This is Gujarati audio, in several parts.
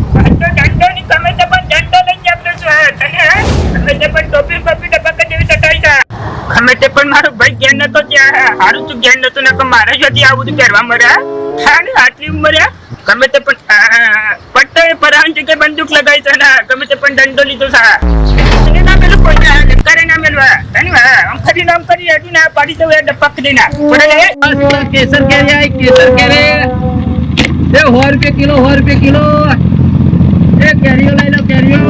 દંડો દંડો ની તમે તો પણ પણ ટોપી ટોપી ડબકા જેવી ચટાઈ છે. તમે તે પણ મારો ભાઈ જ્ઞાન નતો ત્યાં હારું તું જ્ઞાન નતું ને મારે જ હતી આ બધું કરવા મળ્યા હા. ને? આટલી ઉંમરે? ગમે પણ હા, પરાણ છે ને. ગમે તે પણ દંડો લીધો છે. ના ના કરી ને હેઠું ના પાડી દઉં એ ડબ્બા ના કેસર કેરી કેસર કેરી. એ સો રૂપિયા કિલો સો રૂપિયા કિલો. એ કેરીઓ લઈ લો કેરીઓ.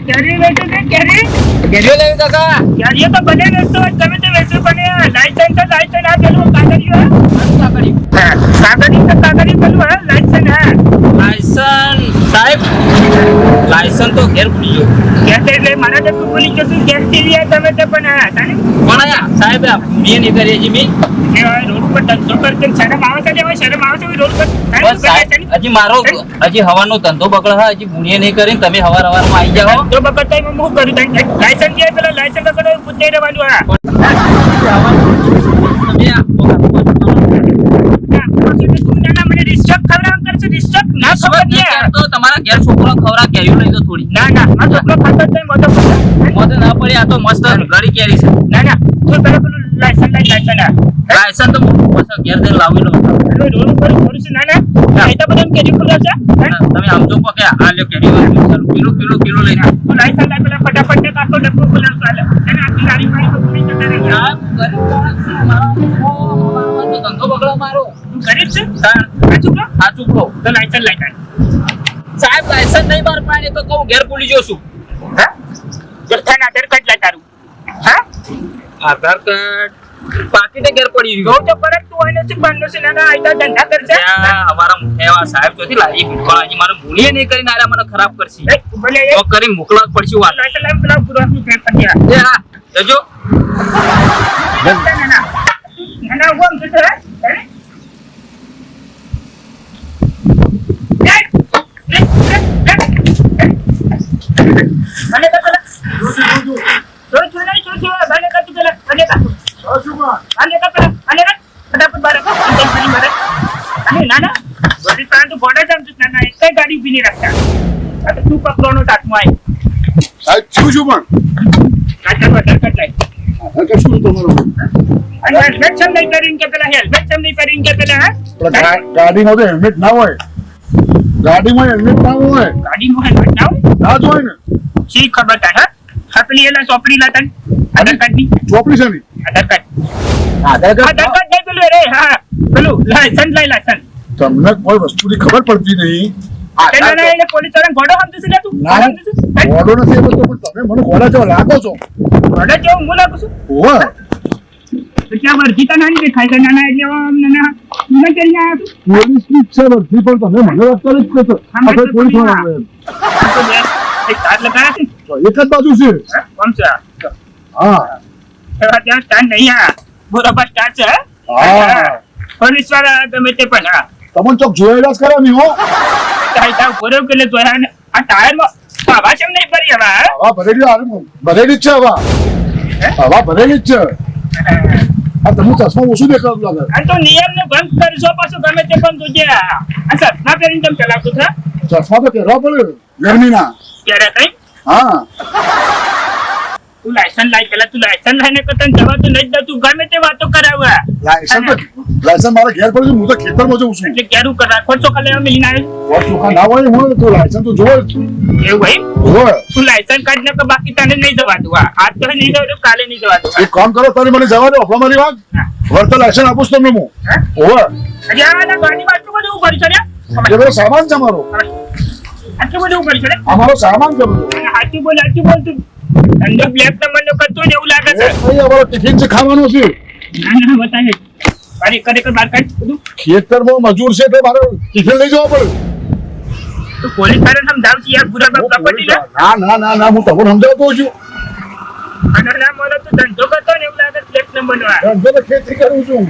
કેરી વેચો છે કેરી કેરીઓ લેવી કાકા. કેરીઓ તો બને વેચતો તમે તો વેચો પણ લાયસન્સ તો લાયસન્સ આ પેલું કાગળિયું હા? કાગળિયું તો કાગળિયું પેલું હા લાયસન્સ હા. લાયસન્સ સાહેબ. લાયસન્સ તો ઘેર ભૂલી ગયો. મારા તો તું ભૂલી ગયો છું ગેસથી લ્યા તમે તો પણ હા તાને પણ આયા? સાહેબ આ મેં નહીં કરી હજી મે. કે હવે રોડ પર ધંધો કરતે ને શરમ આવે છે ને શરમ આવે છે રોડ પર હજી મારો હજી હવાનો ધંધો બગડે હા હજી ભૂણીએ નહીં કરીને તમે હવાર હવારમાં આવી જાઓ. તો બકતા એમાં હું કરું? તને લાયસન્સ જે પેલા લાયસન્સ વગર પૂછે રહેવાનું આ ના, પછી તો તું નાના મને રિસ્ટોક ખવડાવવા કરશે રિસ્ટોક ના ખબર રિશ્વત નહીં છે ઘેર છોકરો ખવડા કેરીઓ લઈ દો થોડી. ના ના આ છોકરો ખાતો જ નહીં મોટો. ના. પડી આ તો મસ્ત ગળી કેરી છે. ના ના તો પેલા પેલું લાયસન્સ લઈ લાયસન્સ લાયસન્સ તો મોટું પછી ઘેર જઈને લાવી લો. પેલું રોડ ઉપર ઉભું છે ના ના. આ તો બધા કેરી ખુલ્લા છે તમે આમ જો કે આ લ્યો કેરી વાળી કિલો કિલો કિલો લઈ જાઓ. તું લાયસન્સ લાઈ પેલા ફટાફટ ને કાકો ડબ્બો ખુલ્લા ચાલે અને આખી ગાડી મારી તો પૂરી જતા રહી. આ ગરીબ ધંધો બગડો મારો. ગરીબ છે? આ છોકરો? આ ચૂકલો તો લાયસન્સ લાઈ સાહેબ નહીં માર પાડે તો કહું ઘેર ભૂલી જઉં છું. હા? જથ્થાના આધાર કાર્ડ લાઈ તારું. હા? આધાર કાર્ડ પાકીટે ઘેર પડી રહ્યું. તો પરત તું હોય છે બંધ છે? ના ના ધંધા કરશે અમારા મુખેવા સાહેબ ચોથી લાવી ભીડવાળા અહીં મારે ભૂલીએ નહીં કરીને આરા મને ખરાબ કરશે. ભલે તો કરી મોકલા પડશે વાત. એટલે લાઈ પેલા પૂરવાનું ફેર કરી આ. હા જજો. ના ના ના. ના ના હું જતો હે હે? એ, એ, એ, એ, એ. મને તો પેલા જો જો નહીં જો જો મને તો તું પેલા મને તો મને તો પેલા મને તો ફટાફટ બાર આવો. અંદર ફરી મારે અને ના ના. બધી તાણ તો ગોડા જામ છું. ના ના એક જ ગાડી ઊભી નહીં રાખતા. આ તો તું પકડવાનો તાકમાં આવી સાહેબ છું છું પણ. કાચા વધારે કટાય આ કશું તમારું અને હેલ્મેટ કેમ નહીં પહેરીને કે પેલા હેલ્મેટ કેમ નહીં પહેરીને કે પેલા હે? ગાડીમાં તો હેલ્મેટ ના હોય. ગાડીમાં હેલ્મેટ ના હોય. ગાડીમાં હેલ્મેટ ના હોય? ના જ હોય ને. શી ખબર તાર હા? છપલી એલા ચોપડી લા આધાર કાર્ડની ચોપડી છે ને? આધાર કાર્ડ. આધાર આધાર કાર્ડ નહીં પેલું રે હા. પેલું લાયસન્સ લઈ લાયસન્સ તમને કોઈ વસ્તુની ખબર પડતી નહીં. ના એક જ બાજુ છે. હે? ત્યાં સ્ટાર નહીં આ. બરોબર સ્ટાર છે હે? પોલીસવાળા ગમે તે પણ હા. તમને ચોક જોયેલા જ ખરા નહીં હો તાઈ ટાઈ ભર્યો કે ને આ ટાયરમાં હવા કેમ નહીં ભરી હવા? હવા ભરેલી આ- ભરેલી જ છે હવા. હવા ભરેલી જ છે. આ તમને ચશ્મા ઓછું દેખાતું લાગે. આ તો નિયમને ભંગ કરશો પાછો ગમે તે પણ તું જે આ સપના પહેરીને તમે ચલાવતો થા ચશ્મા તો પહેરવા પડે ગરમીના. ક્યારે કઈ? હા. તું લાયસન્સ લાય પેલા તું લાયસન્સ તો તને જવા તો નહીં દઉં. તું ગમે તે વાતો કરાવવા લાયસન્સ તો લાયસન્સ મારા ઘેર પડ્યું હું તો ખેતરમાં જઉં છું. એટલે ક્યારું કરા ખોટો ખાલી આમ મિલીને આવ્યો ઓર ચોખા ના હોય હું તો લાયસન્સ તો જોવે. એવું ભાઈ જોવે. તું લાયસન્સ કાઢ ને કે બાકી તને નહીં જવા દઉં આજ તો નહીં જવા દઉં કાલે નહીં જવા દઉં એક કામ કરો તારે મને જવા દો અફવા મારી વાત. હા. વળતા લાયસન્સ આપું છું તમને હું. હે? અરે આ ગાડીમાં આટલું બધું ઊભા છે રે સામાન છે અમારો. આટલું બધું ઊભા છે અમારો સામાન છે બધું. અને બોલ સાચું બોલ તું. ધંધો બ્લેક નંબર નો કરતો ને એવું લાગે છે. ભાઈ અમારો ટિફિન છે ખાવાનું છે. ના ના બતાવે અરે ખરેખર બાર કાઢ બધું. ખેતરમાં મજૂર છે તો મારે ટિફિન લઈ જવા પડે. તું પોલીસવાળા સમજાવ છે યાર પૂરા બાપ પ્રોપર્ટી ના? ના ના ના હું તમને સમજાવતો છું. અને ના મને તું ધંધો કરતો ને એવું લાગે બ્લેક નંબર નો ધંધો તો ખેતી કરું છું.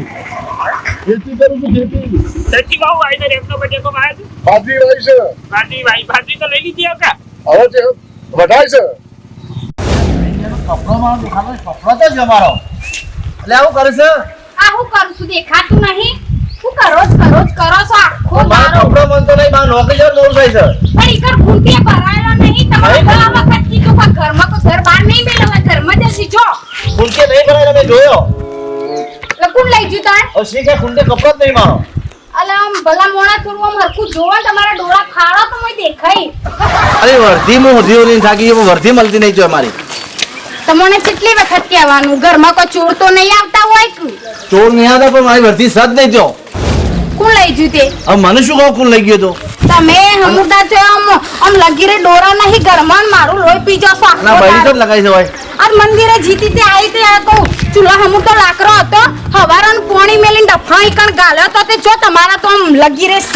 ખેતી કરું છું ખેતી. સચીમાં હું આવીને રેપનો બટેકો માં આવ્યો બાજરી વાવી છે. ભાજી ભાઈ ભાજી તો લઈ લીધી આવતા હવે જે વઢાય છે. કપડોમાં દુકાનો કપડો તો છે મારો એટલે આવું કરે છે? આ હું કરું છું દેખાતું નહીં. હું કરો છો? કરો છો કરો છો? આખો મારો કપડો મન તો નહીં મારો નોકરી જવાનું દોર થાય છે. પણ ઈકર ખૂંટીએ ભરાયેલો નહીં. તમારે. ઘણા વખત કીધું પણ ઘરમાં તો ઘર બહાર નહીં મેળવે ઘરમાં જ હશી જો. ખૂંટે નહીં ભરાય તમે જોયો? એટલે કોણ લઈ જ્યું તાણ હવે શી કે ખૂંટે કપડો જ નહીં મારો અલે આમ ભલા મોણા થોડું આમ હરખું જોવો તમારા ડોળા ફાળો તો મને દેખાય. અરે વર્ધી હું વર્ધી ઓરીને થાકી ગયો વર્ધી મળતી નહીં જો મારી તમને કેટલી વખત કહેવાનું? ઘરમાં કોઈ ચોર તો નહીં આવતા હોય કે? ચોર નહીં આવતા પણ મારી વર્ધી સાથ નહીં થયો કોણ લઈ ગયું તે? હવે મને શું કહું કોણ લઈ ગયો તો? તમે હમુરદા છો આમ આમ લગીરે ડોરા નહીં ઘરમાં મારું લોહી પી જશો આખો ના ભાઈ તો. જ લગાઈ જવાય? આજ મંદિરે જીતી તે આવી તે કહું. ચૂલા હમુર તો લાકરો હતો હવારન પોણી મેલીને ડફાઈ કણ ગાલ્યો તો તે જો તમારા તો આમ લગીરે સ.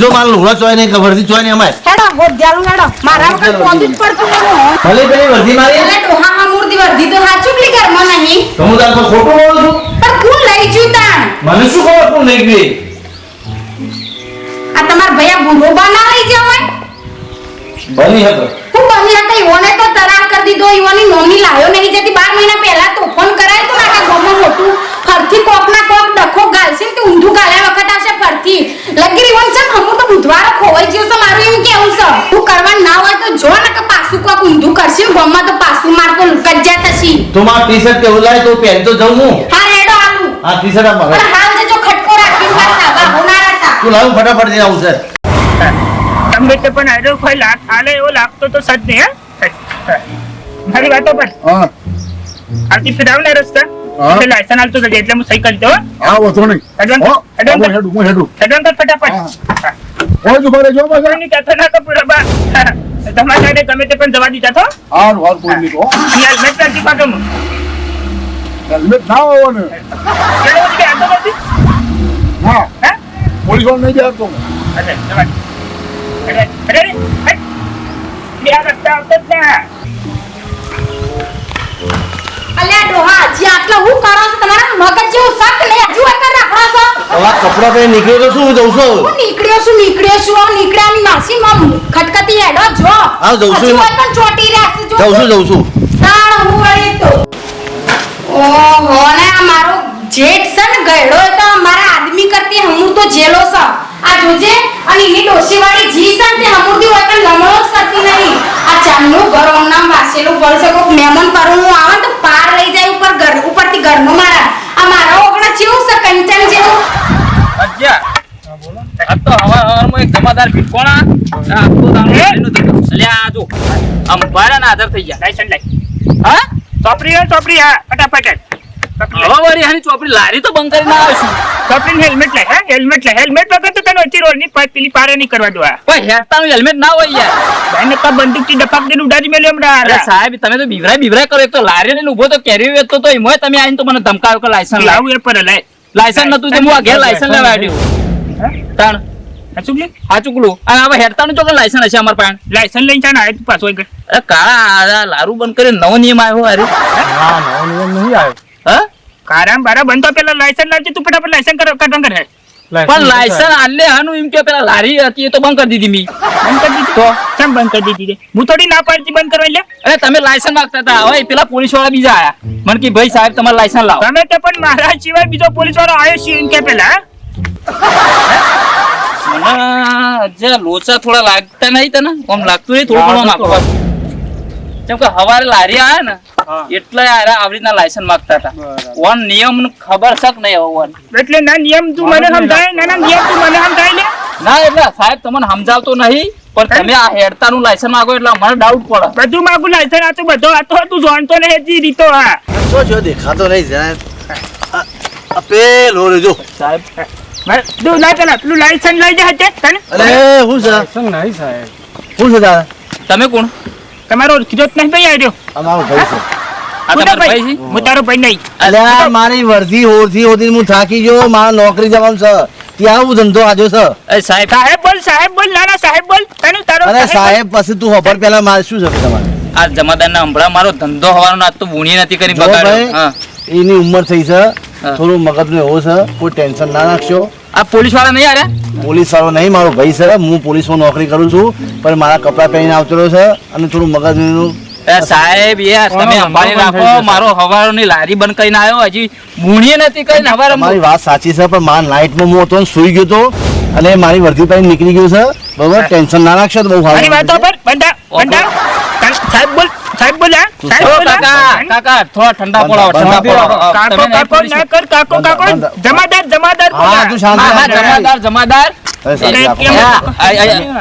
જો માર લુગડા ચોય નહીં થી ચોય નહીં અમારે. હેડો હો જાલું હેડો. મારા વખત પહોંચવું જ પડતું એવું ભલે પેલી વર્ધી મારી. એટલે ડોહા માં મૂર્તિ વર્ધી તો હાચું કર મને નહીં? તો હું તાર પર ખોટું બોલું છું? પણ કોણ લઈ જ્યું તાણ. મને શું ખબર કોણ લઈ ગઈ? આ તમાર ભૈયા બુરો બના લઈ જવાય? બની હતો હું બની હતા ઈઓને તો તરાર કરી દીધો ઈઓની નોની લાયો નહીં જતી બાર મહિના પહેલા તો ફોન કરાય તો નાકા ગામમાં મોટું ફરથી કોક ના કોક ડખો ગાલશે ને તે ઊંધું ગાલ્યા વખત આવશે ફરથી. લગી રહી છે હમું તો બુધવાર ખોવાઈ ગયો છે મારું એમ કેવું છે. હું કરવા ના હોય તો જો ને કે પાછું કોક ઊંધું કરશે ગામમાં તો પાછું માર તો કજ્જા થશી. તો મારા ટી શર્ટ કેવું લાય તો પહેન તો જઉં હું. હા રેડો આલુ. આ ટી શર્ટ આપવા પણ હાલ જે જો ખટકો રાખીને પાછા બા હોનારા હતા તું લાવ ફટાફટ જઈ આવું સર તમને તો પણ આજો કોઈ લાગ હાલે એવો લાગતો તો સજ ને હે મારી વાતો પર. હા. આવતી ફિરાવના રસ્તા. હા. એટલે લાયસન્સ હાલતો જજે એટલે હું સહી કરી દઉં હા વાંધો નહીં. Advance- હો, હેડું હું હેડું. એડવાન્સ કર ફટાફટ. હા. હા. ઓય જ ઊભા રહેજો પાછા. કોઈની ના કપૂર બા તમારા સાથે ગમે તે પણ જવા દીધા તો હારું હારું કોઈ નહીં હો. હેલ્મેટ ના ને. હા હા? પોલીસ વાળો નહીં બેસતો અરે જવા અરે અરે અરે. બે આ રસ્તા આવતો જ ના. અલ્યા ડોહા હજી આટલા હું કરો છો તમારા મગજ જેવો સક નહીં હજુ એક રાખડો છો. હવે કપડા પહેરી નીકળ્યો તો શું જઉં છું? હું નીકળ્યો છું નીકળ્યો છું આ નીકળ્યાની માસી મમ ખટખટી હેડો જો. હા, જઉં છું. હજુ પણ ચોટી રાખ જો. જઉં છું જઉં છું. તાણ હું વળી તો. ઓહો ને આ મારો જેઠ છે ને ગયડો તો મારા આદમી કરતી હમુર તો જેલો છે. આ જોજે અને એની ડોસી વાળી જી છે ને તે હમુરથી હોય પણ લમણો જ કરતી નહીં. આ ચાંદનું ઘર ઓમનામ વાસેલું પડશે કોક મહેમાન પરણું આવે ને તો પાર લઈ જાય ઉપર ઘર ઉપરથી ઘરનો મારા આ મારા ઓગણા જેવું છે કંચન જેવું અજ્જા આ તો હવાર એક જમાદાર આ તો દાડો એનું તો લે આ જો. અંબાડા ના આધાર થઈ ગયા. લાયસન્સ લાય હા? ચોપડી હે ચોપડી હા. ફટાફટ હવે વારી હાની ચોપડી લારી તો બંધ કરીને આવશું. ચોપડી હેલ્મેટ લે હે? હેલ્મેટ લે હેલ્મેટ વગર તો તને ઓછી રોડની પેલી પારે નહીં કરવા દો આ. પણ હેરતાનું હેલ્મેટ ના હોય યાર. ભાઈને તો બંદૂકથી ડફાક દઈને ઉડાડી મેલ્યો અરે સાહેબ તમે તો બીવરાય બીવરાય કરો. એક તો લારી ને ઊભો તો કેરી વેચતો તો એમાંય તમે આવીને તો મને ધમકાવ્યો કે લાયસન્સ લાવ એ પર લાય લાયસન્સ નતું તો હું આ ઘેર લાયસન્સ લેવા આવ્યો. આ ચૂકલું હવે હેરતાનું ચોકન લાયસન્સ હશે અમાર પાસે. લાયસન્સ લઈને આવે પાછો અરે કાળા લારું બંધ કરી નવો નિયમ આવ્યો અરે ના નવો નિયમ નહીં આવ્યો. હા? કારામ બારા બંધ તો પેલા લાયસન્સ લાવજે તું ફટાફટ લાયસન્સ કર કટન કરે પણ લાયસન્સ આલે હાનું એમ કે પેલા લારી હતી એ તો બંધ કરી દીધી મી. બંધ કરી દીધી? તો? કેમ બંધ કરી દીધી હું થોડી ના પાડતી બંધ કરવા લે અરે તમે લાયસન્સ માંગતા હતા. હવે પેલા પોલીસવાળા બીજા આયા. મને કે ભાઈ સાહેબ તમારે લાયસન્સ લાવો. તમે તો પણ મારા સિવાય બીજો પોલીસ વાળો આવ્યો છે એમ કે પેલા મને લોચા થોડા લાગતા નહીં તને? આમ લાગતું નહીં થોડું ઘણું માગવા કેમ કે હવારે લારી આવે ને એટલે આવી રીતના લાયસન્સ માંગતા હતા. ઓન નિયમ ખબર શક નહીં હવે ઓન. એટલે ના નિયમ તું મને સમજાય? ના ના નિયમ તું મને સમજાય ને ના એટલે સાહેબ તમને સમજાવતો નહીં પણ તમે આ હેડતાનું લાયસન્સ માંગો એટલે મને ડાઉટ પડે. બધું માગું લાયસન્સ આ તો બધો આ તો તું જાણતો ને હજી રીતો હા જો જો દેખાતો નહીં જાય આ- આ પેલો જો. સાહેબ તું લાય પેલા પેલું લાયસન્સ લઈ જા હતે તને? અરે હું છે? હું છે તમે કોણ? તમારો કિરોત નહીં ભાઈ આવ્યો અમારો ભાઈ છે. આ તમારો ભાઈ છે? હું તારો ભાઈ નહીં. અલ્યા મારી વર્ધી હોરથી હોતી હું થાકી ગયો મારા નોકરી જવાનું છે. ત્યાં હું ધંધો આજો છે. એ સાહેબ. સાહેબ બોલ સાહેબ બોલ ના ના સાહેબ બોલ. તને તારો અરે સાહેબ પછી તું ખબર પેલા મારે શું છે તમારે? આ જમાદારના હમણાં મારો ધંધો હવાનો આજ તો બુણી નથી કરી બગાડ્યો. હા. એની ઉંમર થઈ છે. થોડું મગજનું એવો છે. કોઈ ટેન્શન ના નાખશો આ પોલીસવાળા નહીં આવ્યા? પોલીસ વાળો નહીં મારો ભાઈ છે. હું પોલીસમાં નોકરી કરું છું પણ મારા કપડાં પહેરીને આવતો રહ્યો છે અને થોડું મગજનું સાહેબ યાર તમે અંબાણી રાખો મારો હવારોની લારી બંધ કરીને આવ્યો હજી મૂણીએ નથી કઈ હવારો મારી વાત સાચી છે પણ મારા નાઇટમાં હું હતો સુઈ ગયો તો અને મારી વર્દી પાસે નીકળી ગયું છે. બરોબર ટેન્શન ના રાખશો તો બહુ સારું વાતો સાહેબ બોલ. સાહેબ બોલ્યા? સાહેબ બોલ્યા? કાકા કાકા થોડા ઠંડા પડાવો કાકો કાકો ના કર કાકો કાકો જમાદાર જમાદાર હા તું શાંત હા, જમાદાર જમાદાર.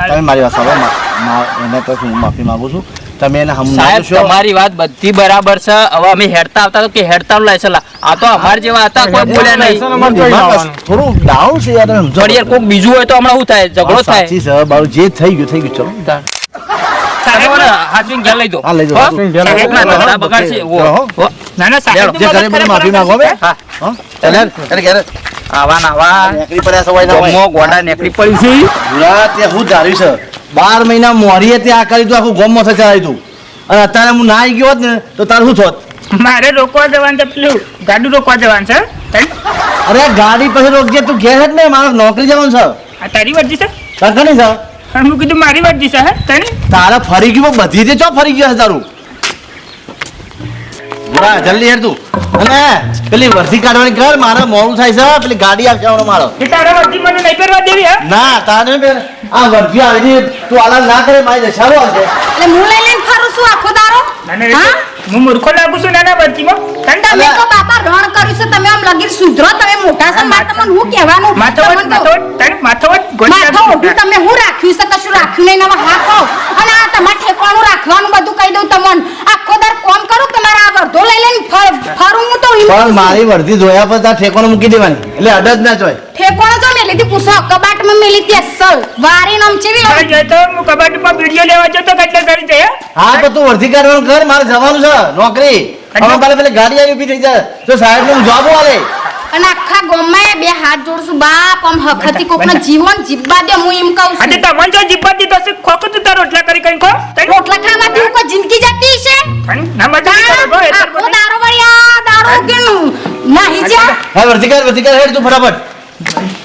તમે મારી વાત સાંભળો મા- મા- એને તો હું માફી માંગુ છું. તમે એને સાહેબ તમારી વાત બધી બરાબર છે. હવે અમે હેડતા આવતા કે હેડતા લાયસન લા. આ તો અમાર જેવા હતા કોઈ બોલે નહીં. થોડું ડાઉન છે યાર થોડી યાર કોક બીજું હોય તો હમણાં શું થાય? ઝઘડો થાય સાચી છે જે થઈ ગયું થઈ ગયું ચલો. સાહેબ તમે હાથવીને ઘેર લઈ દો હા, લઈ જાઓ. હો? હાથવીને ઘેર લઈ સાહેબ જાઓ. ના ધંધા બગાડશે. હો. હો. હો. ના ના સાહેબ જે ઘરે મને માફી માંગો બે હા. હા ચાલ યાર, આવા ને આવા નીકળી પડ્યા સવાય ના હોય. ગોમો ગોડા નીકળી પડ્યું છે ભૂરા તે હું ધાર્યું છે બાર મહિના મોરીએ તે આ કરી તું આખું ગોમમાં ચલાવી તું અને અત્યારે હું ના આવી ગયો હોત ને તો તાર શું થોત મારે રોકવા જવાનું છે પેલું ગાડું રોકવા જવાનું છે અરે ગાડી પછી રોકજે તું ઘેર જ ને મારે નોકરી જવાનું છે આ તારી વર્જી છે કંકણી છે હા, હું કીધું મારી વાત છે હે? તને? તારે ફરી ગયું બધી તે ચો ફરી ગયા તારું? ભૂરા જલ્દી હેર તું. અને પેલી વર્ધી કાઢવાની કર મારે મોડું થાય છે પેલી ગાડી આવશે મારો તારે તારા મને નહીં પહેરવા દેવી હે? ના તારે પહેર. આ વર્ધી આવી તું આલા ના કરે મારી દશારો આવશે એટલે હું લઈ લઈને ફરું છું આખો દારો હા? હું મૂર્ખો લાગુ છું નાના વર્જીમાં તને તમે તો બાપા રણ કર્યું છે તમે આમ લગીર સુધરો તમે મોટા છો મારે તમને હું કહેવાનું? માથાવટ તમને તને માથાવટ ગોળી માથો લાગુ તમે હું રાખ્યું છે કશું રાખ્યું નહીં નવા હા કહો. અને આ તમારે ઠેકવાનું રાખવાનું બધું કહી દઉં તમને. આખો દર કોમ કરું તમારે આ વર્ધો લઈ લઈને ફરું હું તો પણ મારી વર્ધી ધોયા પર તાર ઠેકોને મૂકી દેવાની. એટલે અડદ ના જોય ઠેકાણો તો મેલી હતી પૂછો કબાટમાં મેલી હતી અસલ વારી નામ ચેવી હા, જો તો હું કબાટમાં વિડિયો લેવા જતો કેટલે કરી દે હા? તો તું વર્ધી કાઢવાનું કર મારે જવાનું છે નોકરી. હવે પેલા પેલા ગાડી આવી ઊભી થઈ જાય તો સાહેબનું જોબ આલે. અને આખા ગામમાં બે હાથ જોડશું. બાપ આમ હખતી કોકનો જીવન જીવવા દે હું એમ કહું છું. છું તમે જો જીભમાંથી તો છે ખોક તું તાર રોટલા કરી કઈ કો રોટલા ખાવાથી હું કો જિંદગી જતી છે ના મજા કરો બો એ તો દારો વળી દારો કેનું નહીં જા હા વર્ધી કર વર્ધી કર હેડ તું ફટાફટ.